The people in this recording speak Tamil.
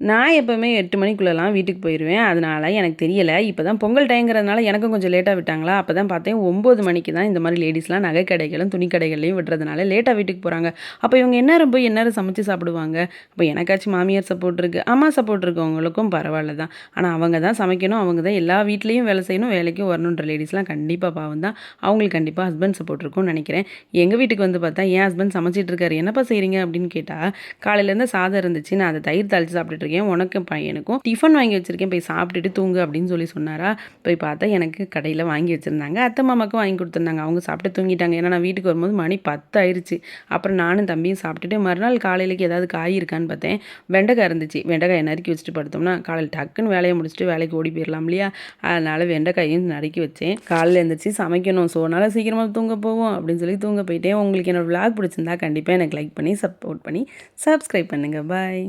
நான் எப்போவுமே எட்டு மணிக்குள்ளெல்லாம் வீட்டுக்கு போயிடுவேன் அதனால் எனக்கு தெரியலை. இப்போ தான் பொங்கல் டைங்கிறதுனால எனக்கும் கொஞ்சம் லேட்டாக விட்டாங்களா? அப்போ தான் பார்த்தேன் ஒம்பது மணிக்கு தான் இந்த மாதிரி லேடிஸ்லாம் நகை கடைகளும் துணி கடைகள்லையும் விடுறதுனால லேட்டாக வீட்டுக்கு போகிறாங்க அப்போ இவங்க எந்நேரம் போய் எந்நேரம் சமைச்சு சாப்பிடுவாங்க? அப்போ எனக்காச்சும் மாமியார் சப்போர்ட் இருக்குது அம்மா சப்போர்ட் இருக்கவங்களுக்கும் பரவாயில்ல தான் ஆனால் அவங்க தான் சமைக்கணும். அவங்க தான் எல்லா வீட்லேயும் வேலை செய்யணும். வேலைக்கும் வரணுன்ற லேடிஸ்லாம் கண்டிப்பாக பாவம் தான். அவங்களுக்கு கண்டிப்பாக ஹஸ்பண்ட் சப்போர்ட் இருக்கும்னு நினைக்கிறேன். எங்கள் வீட்டுக்கு வந்து பார்த்தா என் ஹஸ்பண்ட் சமைச்சிட்டு இருக்காரு? என்னப்பா செய்கிறீங்க அப்படின்னு கேட்டால் காலையிலேருந்து சாதம் இருந்துச்சு நான் அதை தயிர் தாளித்து சாப்பிட்டுட்டு இருக்கேன் உனக்கும் பையனுக்கும் டிஃபன் வாங்கி வச்சுருக்கேன் போய் சாப்பிட்டுட்டு தூங்கு அப்படின்னு சொல்லி சொன்னாரா? போய் பார்த்தா எனக்கு கடையில் வாங்கி வச்சுருந்தாங்க. அத்தை மாமாக்கும் வாங்கி கொடுத்துருந்தாங்க. அவங்க சாப்பிட்டு தூங்கிட்டாங்க. ஏன்னா நான் வீட்டுக்கு வரும்போது மணி பத்து ஆயிடுச்சு அப்புறம் நானும் தம்பியும் சாப்பிட்டுட்டு மறுநாள் காலையிலக்கு ஏதாவது காய் இருக்கான்னு பார்த்தேன். வெண்டைக்காய் இருந்துச்சு. வெண்டைக்காய் நறுக்கி வச்சுட்டு படுத்தோம்னா காலையில் டக்குன்னு வேலையை முடிச்சுட்டு வேலைக்கு ஓடி போயிடலாம் இல்லையா? அதனால் வெண்டைக்காயும் நறுக்கி வச்சேன். காலையில் எழுந்திரிச்சு சமைக்கணும். ஸோ அதனால் சீக்கிரமாக தூங்க போவோம் அப்படின்னு சொல்லி தூங்க போயிட்டேன். உங்களுக்கு என்னோடய விளாக் பிடிச்சிருந்தா கண்டிப்பாக எனக்கு லைக் பண்ணி சப்போர்ட் பண்ணி சப்ஸ்கிரைப் பண்ணுங்கள் பாய்